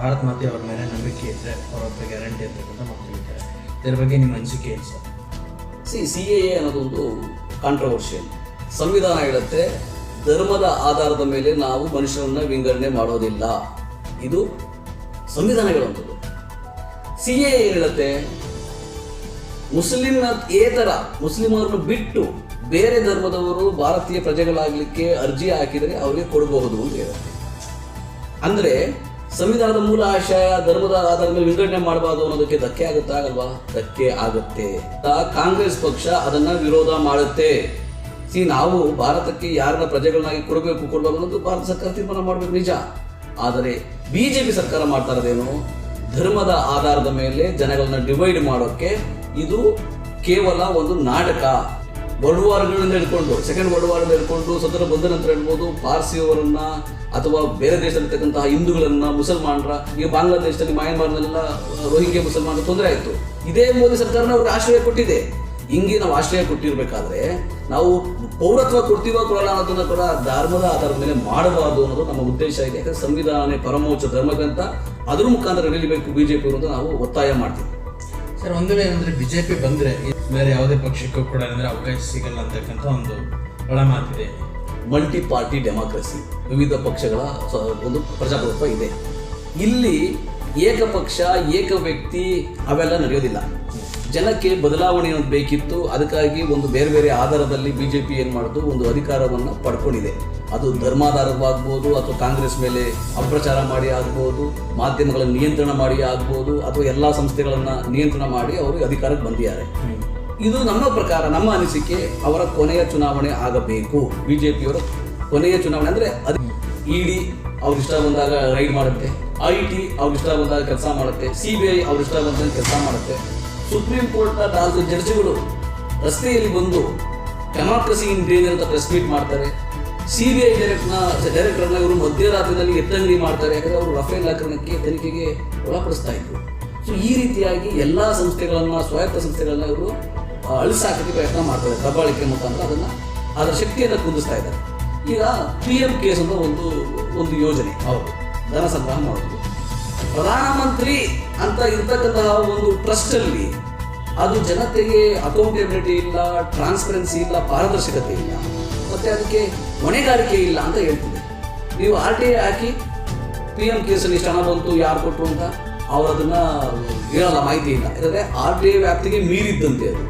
ಭಾರತ್ ಮಾತೆ ಅವ್ರ ಮೇಲೆ ನಂಬಿಕೆ ಇದ್ದರೆ ಅವ್ರ ಹತ್ರ ಗ್ಯಾರಂಟಿ ಅಂತಕ್ಕಂಥ ಮಾತು ಹೇಳ್ತಾರೆ. ಇದ್ರ ಬಗ್ಗೆ ನಿಮ್ಮ ಅನಿಸಿಕೆ ಏನು ಸರ್? ಸಿ ಸಿ ಎ ಅನ್ನೋದೊಂದು ಕಾಂಟ್ರವರ್ಷಿಯಲ್ ಸಂವಿಧಾನ ಹೇಳುತ್ತೆ, ಧರ್ಮದ ಆಧಾರದ ಮೇಲೆ ನಾವು ಮನುಷ್ಯರನ್ನ ವಿಂಗಡಣೆ ಮಾಡೋದಿಲ್ಲ. ಇದು ಸಂವಿಧಾನ ಹೇಳುವಂಥದ್ದು ಸಿ ಎ ಹೇಳುತ್ತೆ ಮುಸ್ಲಿಂನ ಏತರ, ಮುಸ್ಲಿಮರನ್ನು ಬಿಟ್ಟು ಬೇರೆ ಧರ್ಮದವರು ಭಾರತೀಯ ಪ್ರಜೆಗಳಾಗಲಿಕ್ಕೆ ಅರ್ಜಿ ಹಾಕಿದರೆ ಅವರಿಗೆ ಕೊಡಬಹುದು ಅಂತ ಹೇಳುತ್ತೆ. ಅಂದ್ರೆ ಸಂವಿಧಾನದ ಮೂಲ ಆಶಯ, ಧರ್ಮದ ಆಧಾರದ ಮೇಲೆ ವಿಂಗಡಣೆ ಮಾಡಬಾರದು ಅನ್ನೋದಕ್ಕೆ ಧಕ್ಕೆ ಆಗುತ್ತಾ ಆಗಲ್ವಾ? ಧಕ್ಕೆ ಆಗುತ್ತೆ. ಕಾಂಗ್ರೆಸ್ ಪಕ್ಷ ಅದನ್ನ ವಿರೋಧ ಮಾಡುತ್ತೆ. ಸಿ, ನಾವು ಭಾರತಕ್ಕೆ ಯಾರನ್ನ ಪ್ರಜೆಗಳನ್ನಾಗಿ ಕೊಡಬೇಕು ಕೊಡಬೇಕು ಅನ್ನೋದು ಭಾರತ ಸರ್ಕಾರ ತೀರ್ಮಾನ ಮಾಡಬೇಕು, ನಿಜ. ಆದರೆ ಬಿಜೆಪಿ ಸರ್ಕಾರ ಮಾಡ್ತಾ ಇರೋದೇನು? ಧರ್ಮದ ಆಧಾರದ ಮೇಲೆ ಜನಗಳನ್ನ ಡಿವೈಡ್ ಮಾಡೋಕೆ ಇದು ಕೇವಲ ಒಂದು ನಾಟಕ. ವರ್ಲ್ಡ್ ವಾರ್ಗಳಿಂದ ಹಿಡ್ಕೊಂಡು ಸೆಕೆಂಡ್ ವರ್ಲ್ಡ್ ವಾರ್ ಹಿಡ್ಕೊಂಡು ಸ್ವತಂತ್ರ ಬಂದ ನಂತರ ಹೇಳ್ಬೋದು, ಪಾರ್ಸಿಯವರನ್ನ ಅಥವಾ ಬೇರೆ ದೇಶದಲ್ಲಿರ್ತಕ್ಕಂತಹ ಹಿಂದೂಗಳನ್ನ ಮುಸಲ್ಮಾನರ, ಈಗ ಬಾಂಗ್ಲಾದೇಶದಲ್ಲಿ ಮಯನ್ಮಾರ್ನೆಲ್ಲ ರೋಹಿಂಗ್ಯ ಮುಸಲ್ಮಾನರ ತೊಂದರೆ ಆಯಿತು. ಇದೇ ಮೋದಿ ಸರ್ಕಾರನ ಅವ್ರಿಗೆ ಆಶ್ರಯ ಕೊಟ್ಟಿದೆ. ಹಿಂಗೆ ನಾವು ಆಶ್ರಯ ಕೊಟ್ಟಿರ್ಬೇಕಾದ್ರೆ, ನಾವು ಪೌರತ್ವ ಕೊಡ್ತೀವ ಕೊಡಲ್ಲ ಅನ್ನೋದನ್ನ ಕೂಡ ಧರ್ಮದ ಆಧಾರದ ಮೇಲೆ ಮಾಡಬಾರದು ಅನ್ನೋದು ನಮ್ಮ ಉದ್ದೇಶ ಇದೆ. ಯಾಕಂದ್ರೆ ಸಂವಿಧಾನ, ಪರಮೋಚ್ಚ ಧರ್ಮಗ್ರಂಥ, ಅದ್ರ ಮುಖಾಂತರ ನಡೀಬೇಕು ಬಿಜೆಪಿ ಅಂತ ನಾವು ಒತ್ತಾಯ ಮಾಡ್ತೀವಿ. ಸರ್, ಒಂದು ವೇಳೆ ಜೆ ಪಿ ಬಂದರೆ ಬೇರೆ ಯಾವುದೇ ಪಕ್ಷಕ್ಕೂ ಕೂಡ ಏನಂದ್ರೆ ಅವಕಾಶ ಸಿಗಲ್ಲ ಅಂತಕ್ಕಂಥ ಒಂದು ಒಳ ಮಾತಿದೆ ಮಲ್ಟಿ ಪಾರ್ಟಿ ಡೆಮಾಕ್ರಸಿ. ವಿವಿಧ ಪಕ್ಷಗಳ ಒಂದು ಪ್ರಜಾಪ್ರಭುತ್ವ ಇದೆ. ಇಲ್ಲಿ ಏಕಪಕ್ಷ, ಏಕ ವ್ಯಕ್ತಿ ಅವೆಲ್ಲ ನಡೆಯೋದಿಲ್ಲ. ಜನಕ್ಕೆ ಬದಲಾವಣೆ ಬೇಕಿತ್ತು. ಅದಕ್ಕಾಗಿ ಒಂದು ಬೇರೆ ಬೇರೆ ಆಧಾರದಲ್ಲಿ ಬಿ ಜೆ ಪಿ ಏನು ಮಾಡೋದು? ಒಂದು ಅಧಿಕಾರವನ್ನು ಪಡ್ಕೊಂಡಿದೆ. ಅದು ಧರ್ಮಾಧಾರವಾಗ್ಬೋದು ಅಥವಾ ಕಾಂಗ್ರೆಸ್ ಮೇಲೆ ಅಪ್ರಚಾರ ಮಾಡಿ ಆಗ್ಬೋದು ಮಾಧ್ಯಮಗಳ ನಿಯಂತ್ರಣ ಮಾಡಿ ಆಗ್ಬೋದು ಅಥವಾ ಎಲ್ಲ ಸಂಸ್ಥೆಗಳನ್ನು ನಿಯಂತ್ರಣ ಮಾಡಿ ಅವರು ಅಧಿಕಾರಕ್ಕೆ ಬಂದಿದ್ದಾರೆ. ಇದು ನಮ್ಮ ಪ್ರಕಾರ ನಮ್ಮ ಅನಿಸಿಕೆ ಅವರ ಕೊನೆಯ ಚುನಾವಣೆ ಆಗಬೇಕು. ಬಿಜೆಪಿಯವರ ಕೊನೆಯ ಚುನಾವಣೆ ಅಂದರೆ ಅದು ಇಡಿ ಅವ್ರ ಇಷ್ಟ ಬಂದಾಗ ರೈಡ್ ಮಾಡುತ್ತೆ ಐ ಟಿ ಅವ್ರ ಇಷ್ಟ ಬಂದಾಗ ಕೆಲಸ ಮಾಡುತ್ತೆ ಸಿ ಬಿ ಐ ಅವ್ರ ಇಷ್ಟ ಬಂದಾಗ ಕೆಲಸ ಮಾಡುತ್ತೆ. ಸುಪ್ರೀಂ ಕೋರ್ಟ್ನ ನಾಲ್ಕು ಜಡ್ಜಿಗಳು ರಸ್ತೆಯಲ್ಲಿ ಬಂದು ಡೆಮಾಕ್ರಸಿ ಇನ್ ಡೇಂಜರ್ ಅಂತ ಪ್ರೆಸ್ ಮೀಟ್ ಮಾಡ್ತಾರೆ. ಸಿ ಬಿ ಐ ಡೈರೆಕ್ಟ್ನ ಡೈರೆಕ್ಟರ್ನ ಇವರು ಮಧ್ಯರಾತ್ರಿನಲ್ಲಿ ಎತ್ತಂಗಡಿ ಮಾಡ್ತಾರೆ. ಯಾಕಂದರೆ ಅವರು ರಫೇಲ್ ಹಗರಣಕ್ಕೆ ತನಿಖೆಗೆ ಒಳಪಡಿಸ್ತಾ ಇದ್ರು. ಸೊ ಈ ರೀತಿಯಾಗಿ ಎಲ್ಲ ಸಂಸ್ಥೆಗಳನ್ನು ಸ್ವಾಯತ್ತ ಸಂಸ್ಥೆಗಳನ್ನ ಇವರು ಅಳಿಸಾಕೋಕ್ಕೆ ಅಳಿಸಾಕಕ್ಕೆ ಪ್ರಯತ್ನ ಮಾಡ್ತಾರೆ. ದಬ್ಬಾಳಿಕೆ ಮುಖಾಂತರ ಅದನ್ನು ಅದರ ಶಕ್ತಿಯನ್ನು ಕುಂದಿಸ್ತಾ ಇದ್ದಾರೆ. ಈಗ ಪಿ ಎಂ ಕೇಸ್ ಅಂತ ಒಂದು ಒಂದು ಯೋಜನೆ. ಅವರು ಧನ ಸಂಗ್ರಹ ಮಾಡೋದು ಪ್ರಧಾನಮಂತ್ರಿ ಅಂತ ಇರ್ತಕ್ಕಂತಹ ಒಂದು ಟ್ರಸ್ಟಲ್ಲಿ ಅದು ಜನತೆಗೆ ಅಕೌಂಟೆಬಿಲಿಟಿ ಇಲ್ಲ ಟ್ರಾನ್ಸ್ಪರೆನ್ಸಿ ಇಲ್ಲ ಪಾರದರ್ಶಕತೆ ಇಲ್ಲ. ಮತ್ತೆ ಅದಕ್ಕೆ ಹೊಣೆಗಾರಿಕೆ ಇಲ್ಲ ಅಂತ ಹೇಳ್ತಿದೆ. ನೀವು ಆರ್ ಟಿ ಐ ಹಾಕಿ ಪಿ ಎಂ ಕೇಸಲ್ಲಿ ಇಷ್ಟು ಹಣ ಬಂತು, ಯಾರು ಕೊಟ್ಟರು ಅಂತ ಅವ್ರು ಅದನ್ನ ಹೇಳಲ್ಲ ಮಾಹಿತಿ ಇಲ್ಲ. ಯಾಕಂದರೆ ಆರ್ ಟಿ ಐ ವ್ಯಾಪ್ತಿಗೆ ಮೀರಿದ್ದಂತೆ ಅದು.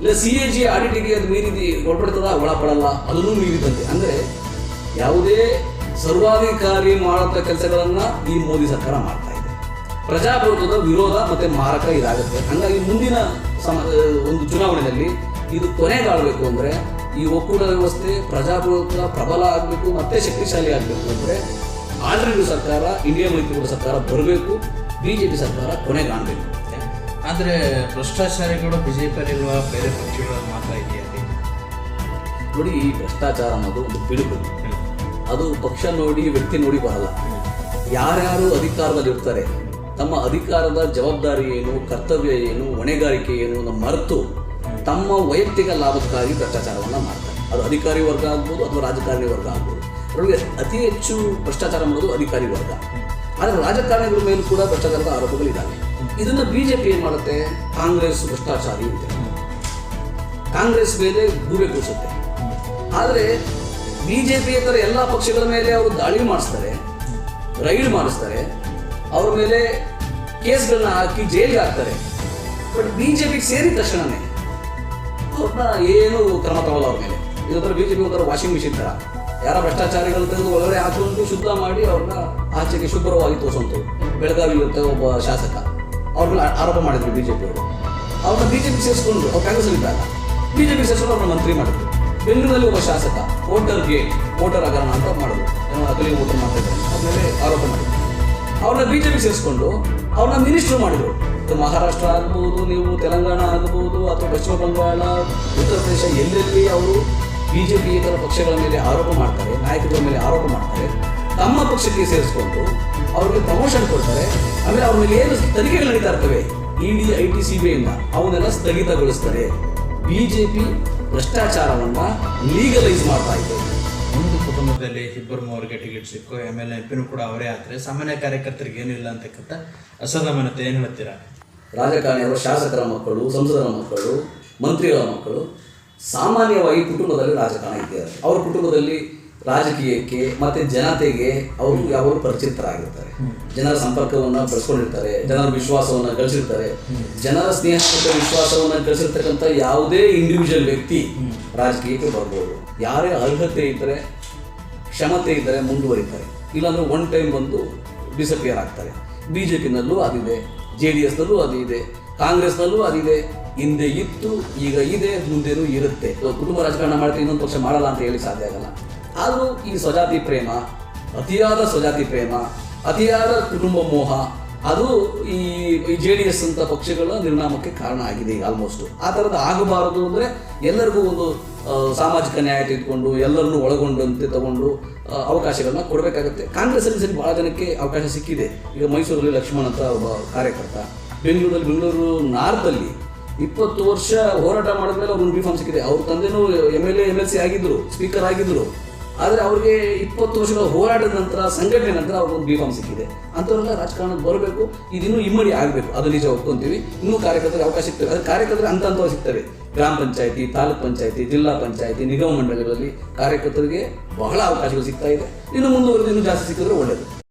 ಇಲ್ಲ, ಸಿ ಎ ಜಿ ಆಡಿಟಿಗೆ ಅದು ಮೀರಿದಿ ಒಳಪಡ್ತದ ಒಳಪಡಲ್ಲ, ಅದನ್ನು ಮೀರಿದಂತೆ ಅಂದ್ರೆ ಯಾವುದೇ ಸರ್ವಾಧಿಕಾರಿ ಮಾಡುವಂಥ ಕೆಲಸಗಳನ್ನ ಈ ಮೋದಿ ಸರ್ಕಾರ ಮಾಡ್ತಾ ಇದೆ. ಪ್ರಜಾಪ್ರಭುತ್ವದ ವಿರೋಧ ಮತ್ತೆ ಮಾರಕ ಇದಾಗುತ್ತೆ. ಹಂಗಾಗಿ ಮುಂದಿನ ಸಮ, ಒಂದು ಚುನಾವಣೆಯಲ್ಲಿ ಇದು ಕೊನೆಗಾಳಬೇಕು ಅಂದ್ರೆ ಈ ಒಕ್ಕೂಟ ವ್ಯವಸ್ಥೆ ಪ್ರಜಾಪ್ರಭುತ್ವ ಪ್ರಬಲ ಆಗಬೇಕು ಮತ್ತೆ ಶಕ್ತಿಶಾಲಿ ಆಗಬೇಕು ಅಂದ್ರೆ ಆಡಳಿತ ಸರ್ಕಾರ ಇಂಡಿಯಾ ಮೈತ್ರಿಕೂಟ ಸರ್ಕಾರ ಬರಬೇಕು ಬಿಜೆಪಿ ಸರ್ಕಾರ ಕೊನೆ ಕಾಣಬೇಕು. ಆದರೆ ಭ್ರಷ್ಟಾಚಾರಿಗಳು ಬಿ ಜೆ ಪಿಯಲ್ಲಿರುವ ಬೇರೆ ಪಕ್ಷಗಳ ಮಾತ್ರ ಇದೆಯಾ ನೋಡಿ ಈ ಭ್ರಷ್ಟಾಚಾರ ಅನ್ನೋದು ಒಂದು ಪಿಡುಗು. ಅದು ಪಕ್ಷ ನೋಡಿ ವ್ಯಕ್ತಿ ನೋಡಿ ಬರಲ್ಲ. ಯಾರ್ಯಾರು ಅಧಿಕಾರದಲ್ಲಿ ಇರ್ತಾರೆ ತಮ್ಮ ಅಧಿಕಾರದ ಜವಾಬ್ದಾರಿ ಏನು ಕರ್ತವ್ಯ ಏನು ಹೊಣೆಗಾರಿಕೆ ಏನು ಅನ್ನೋ ಮರೆತು ತಮ್ಮ ವೈಯಕ್ತಿಕ ಲಾಭಕ್ಕಾಗಿ ಭ್ರಷ್ಟಾಚಾರವನ್ನು ಮಾಡ್ತಾರೆ. ಅದು ಅಧಿಕಾರಿ ವರ್ಗ ಆಗ್ಬೋದು ಅಥವಾ ರಾಜಕಾರಣಿ ವರ್ಗ ಆಗ್ಬೋದು. ಅದರೊಳಗೆ ಅತಿ ಹೆಚ್ಚು ಭ್ರಷ್ಟಾಚಾರ ಮಾಡೋದು ಅಧಿಕಾರಿ ವರ್ಗ. ಆದರೆ ರಾಜಕಾರಣಿಗಳ ಮೇಲೂ ಕೂಡ ಭ್ರಷ್ಟಾಚಾರದ ಆರೋಪಗಳಿದ್ದಾವೆ. ಇದನ್ನು ಬಿ ಜೆ ಪಿ ಏನು ಮಾಡುತ್ತೆ? ಕಾಂಗ್ರೆಸ್ ಭ್ರಷ್ಟಾಚಾರಿ ಅಂತ. ಕಾಂಗ್ರೆಸ್ ಮೇಲೆ ಗೂಬೆ ಕೂರಿಸುತ್ತೆ ಆದರೆ ಬಿಜೆಪಿ ಇತರ ಎಲ್ಲ ಪಕ್ಷಗಳ ಮೇಲೆ ಅವರು ದಾಳಿ ಮಾಡಿಸ್ತಾರೆ, ರೈಡ್ ಮಾಡಿಸ್ತಾರೆ, ಅವ್ರ ಮೇಲೆ ಕೇಸ್ಗಳನ್ನ ಹಾಕಿ ಜೈಲಿಗೆ ಹಾಕ್ತಾರೆ. ಬಟ್ ಬಿ ಜೆ ಪಿಗೆ ಸೇರಿದ ತಕ್ಷಣನೇ ಅವ್ರನ್ನ ಏನು ಕ್ರಮ ತಗೊಳ್ಳಲ್ಲ ಅವ್ರ ಮೇಲೆ? ಇದೊಂಥರ ಬಿಜೆಪಿ ಒಂಥರ ವಾಷಿಂಗ್ ಮಿಷಿನ್ ತರ ಯಾರ ಭ್ರಷ್ಟಾಚಾರಿಗಳು ತೆಗೆದು ಒಳಗಡೆ ಹಾಕೊಂಡು ಶುದ್ಧ ಮಾಡಿ ಅವ್ರನ್ನ ಆಚೆಗೆ ಶುಭ್ರವಾಗಿ ತೋರಿಸುವಂಥವ್ರು ಬೆಳಗಾವಿ ಇರುತ್ತೆ ಒಬ್ಬ ಶಾಸಕ. ಅವ್ರ ಮೇಲೆ ಆರೋಪ ಮಾಡಿದ್ರು ಬಿಜೆಪಿ ಅವರು. ಅವ್ರನ್ನ ಬಿಜೆಪಿ ಸೇರಿಸ್ಕೊಂಡು ಅವ್ರು ಕಾಂಗ್ರೆಸ್ ಇದ್ದಾಗ ಬಿಜೆಪಿ ಸೇರಿಸ್ಕೊಂಡು ಅವ್ರನ್ನ ಮಂತ್ರಿ ಮಾಡಿದ್ರು. ಬೆಂಗಳೂರಲ್ಲಿ ಒಬ್ಬ ಶಾಸಕ ವೋಟರ್ ಗೇಟ್ ವೋಟರ್ ಹಗರಣ ಅಂತ ಮಾಡಿದ್ರು. ಏನೋ ಅಕಲಿ ವೋಟರ್ ಮಾಡ್ತಿದ್ದಾರೆ ಇದ್ದಾರೆ ಆರೋಪ ಮಾಡಿದ್ರು. ಅವ್ರನ್ನ ಬಿಜೆಪಿ ಸೇರಿಸ್ಕೊಂಡು ಅವ್ರನ್ನ ಮಿನಿಸ್ಟರ್ ಮಾಡಿದ್ರು. ಮಹಾರಾಷ್ಟ್ರ ಆಗ್ಬೋದು, ನೀವು ತೆಲಂಗಾಣ ಆಗ್ಬೋದು ಅಥವಾ ಪಶ್ಚಿಮ ಬಂಗಾಳ, ಉತ್ತರ ಪ್ರದೇಶ, ಎಲ್ಲೆಲ್ಲಿ ಅವರು ಬಿ ಜೆ ಇತರ ಪಕ್ಷಗಳ ಮೇಲೆ ಆರೋಪ ಮಾಡ್ತಾರೆ, ನಾಯಕರ ಮೇಲೆ ಆರೋಪ ಮಾಡ್ತಾರೆ, ತಮ್ಮ ಪಕ್ಷಕ್ಕೆ ಸೇರಿಸ್ಕೊಂಡು ಅವ್ರಿಗೆ ಪ್ರಮೋಷನ್ ಕೊಡ್ತಾರೆ, ಆಮೇಲೆ ಅವ್ರ ಮೇಲೆ ಏನು ತನಿಖೆಗಳು ನಡೀತಾ ಇರ್ತವೆ? ED I T C B ಇಂದ ಅವನ್ನೆಲ್ಲ ಸ್ಥಗಿತಗೊಳಿಸ್ತಾರೆ. ಬಿ ಜೆ ಪಿ ಭ್ರಷ್ಟಾಚಾರವನ್ನು ಲೀಗಲೈಸ್ ಮಾಡ್ತಾ ಇದೆ. ಕುಟುಂಬದಲ್ಲಿ ಇಬ್ಬರು ಮೂವರಿಗೆ ಟಿಕೆಟ್ ಸಿಕ್ಕು ಎಂ ಎಲ್ ಎಂ ಪಿನೂ ಕೂಡ ಅವರೇ ಆದರೆ ಸಾಮಾನ್ಯ ಕಾರ್ಯಕರ್ತರಿಗೆ ಏನಿಲ್ಲ ಅಂತಕ್ಕಂಥ ಅಸಮಾನತೆ ಏನು ಹೇಳ್ತೀರಾ? ರಾಜಕಾರಣಿಯವರು ಶಾಸಕರ ಮಕ್ಕಳು ಸಂಸದರ ಮಕ್ಕಳು ಮಂತ್ರಿಗಳ ಮಕ್ಕಳು ಸಾಮಾನ್ಯವಾಗಿ ಕುಟುಂಬದಲ್ಲಿ ರಾಜಕಾರಣ ಇದ್ದಾರೆ ಅವ್ರ ಕುಟುಂಬದಲ್ಲಿ ರಾಜಕೀಯಕ್ಕೆ ಮತ್ತೆ ಜನತೆಗೆ ಅವರು ಯಾವಾಗ ಪರಿಚಿತರಾಗಿರ್ತಾರೆ. ಜನರ ಸಂಪರ್ಕವನ್ನು ಬೆಳೆಸ್ಕೊಂಡಿರ್ತಾರೆ ಜನರ ವಿಶ್ವಾಸವನ್ನು ಗಳಿಸಿರ್ತಾರೆ. ಜನರ ಸ್ನೇಹ ಮತ್ತು ವಿಶ್ವಾಸವನ್ನ ಗಳಿಸಿರ್ತಕ್ಕಂಥ ಯಾವುದೇ ಇಂಡಿವಿಜುವಲ್ ವ್ಯಕ್ತಿ ರಾಜಕೀಯಕ್ಕೆ ಬರ್ಬೋದು. ಯಾರೇ ಅರ್ಹತೆ ಇದ್ದರೆ ಕ್ಷಮತೆ ಇದ್ದರೆ ಮುಂದುವರಿತಾರೆ. ಇಲ್ಲಾಂದರೆ ಒನ್ ಟೈಮ್ ಬಂದು ಡಿಸಪಿಯರ್ ಆಗ್ತಾರೆ. ಬಿ ಜೆ ಪಿನಲ್ಲೂ ಅದಿದೆ, ಜೆ ಡಿ ಎಸ್ನಲ್ಲೂ ಅದು ಇದೆ ಕಾಂಗ್ರೆಸ್ನಲ್ಲೂ ಅದಿದೆ, ಹಿಂದೆ ಇತ್ತು, ಈಗ ಇದೆ, ಮುಂದೆನೂ ಇರುತ್ತೆ. ಕುಟುಂಬ ರಾಜಕಾರಣ ಮಾಡ್ತೀವಿ ಇನ್ನೊಂದು ಪಕ್ಷ ಮಾಡಲ್ಲ ಅಂತ ಹೇಳಿ ಸಾಧ್ಯ ಆಗಲ್ಲ. ಆದರೂ ಈ ಸ್ವಜಾತಿ ಪ್ರೇಮ, ಅತಿಯಾದ ಸ್ವಜಾತಿ ಪ್ರೇಮ, ಅತಿಯಾದ ಕುಟುಂಬ ಮೋಹ ಅದು ಈ ಜೆ ಡಿ ಎಸ್ ಅಂತ ಪಕ್ಷಗಳ ನಿರ್ನಾಮಕ್ಕೆ ಕಾರಣ ಆಗಿದೆ ಈಗ ಆಲ್ಮೋಸ್ಟ್ ಆ ಥರದ ಆಗಬಾರದು ಅಂದರೆ ಎಲ್ಲರಿಗೂ ಒಂದು ಸಾಮಾಜಿಕ ನ್ಯಾಯ ತೆಗೆದುಕೊಂಡು, ಎಲ್ಲರನ್ನೂ ಒಳಗೊಂಡಂತೆ ತಗೊಂಡು ಅವಕಾಶಗಳನ್ನ ಕೊಡಬೇಕಾಗುತ್ತೆ. ಕಾಂಗ್ರೆಸ್ಸಲ್ಲಿ ಸರಿ ಭಾಳ ಜನಕ್ಕೆ ಅವಕಾಶ ಸಿಕ್ಕಿದೆ. ಈಗ ಮೈಸೂರಲ್ಲಿ ಲಕ್ಷ್ಮಣ್ ಅಂತ ಒಬ್ಬ ಕಾರ್ಯಕರ್ತ. ಬೆಂಗಳೂರಲ್ಲಿ ಬೆಂಗಳೂರು ನಾರ್ತಲ್ಲಿ ಇಪ್ಪತ್ತು ವರ್ಷ ಹೋರಾಟ ಮಾಡಿದ್ಮೇಲೆ ಬಿ ಫಾರ್ಮ್ ಸಿಕ್ಕಿದೆ. ಅವ್ರ ತಂದೆನೂ M L A M L C ಆಗಿದ್ರು ಸ್ಪೀಕರ್ ಆಗಿದ್ರು. ಆದರೆ ಅವ್ರಿಗೆ ಇಪ್ಪತ್ತು ವರ್ಷಗಳ ಹೋರಾಟದ ನಂತರ, ಸಂಘಟನೆ ನಂತರ ಅವ್ರಿಗೊಂದು ಬಿ ಫಾರ್ಮ್ ಸಿಕ್ಕಿದೆ. ಅಂಥವ್ರೆಲ್ಲ ರಾಜಕಾರಣಕ್ಕೆ ಬರಬೇಕು, ಇದಿನ್ನೂ ಇಮ್ಮಡಿ ಆಗಬೇಕು, ಅದು ನಿಜ ಒಪ್ಕೊಂತೀವಿ ಇನ್ನೂ ಕಾರ್ಯಕರ್ತರಿಗೆ ಅವಕಾಶ ಸಿಗ್ತವೆ. ಅದು ಕಾರ್ಯಕರ್ತರು ಅಂತ ಹಂತವಾಗಿ ಸಿಗ್ತವೆ. ಗ್ರಾಮ ಪಂಚಾಯತಿ, ತಾಲೂಕ್ ಪಂಚಾಯತಿ, ಜಿಲ್ಲಾ ಪಂಚಾಯತಿ, ನಿಗಮ ಮಂಡಳಿಗಳಲ್ಲಿ ಕಾರ್ಯಕರ್ತರಿಗೆ ಬಹಳ ಅವಕಾಶಗಳು ಸಿಗ್ತಾ ಇದೆ. ಇನ್ನು ಮುಂದುವರೆದು ಇನ್ನೂ ಜಾಸ್ತಿ ಸಿಕ್ಕಿದ್ರೆ ಒಳ್ಳೆಯದು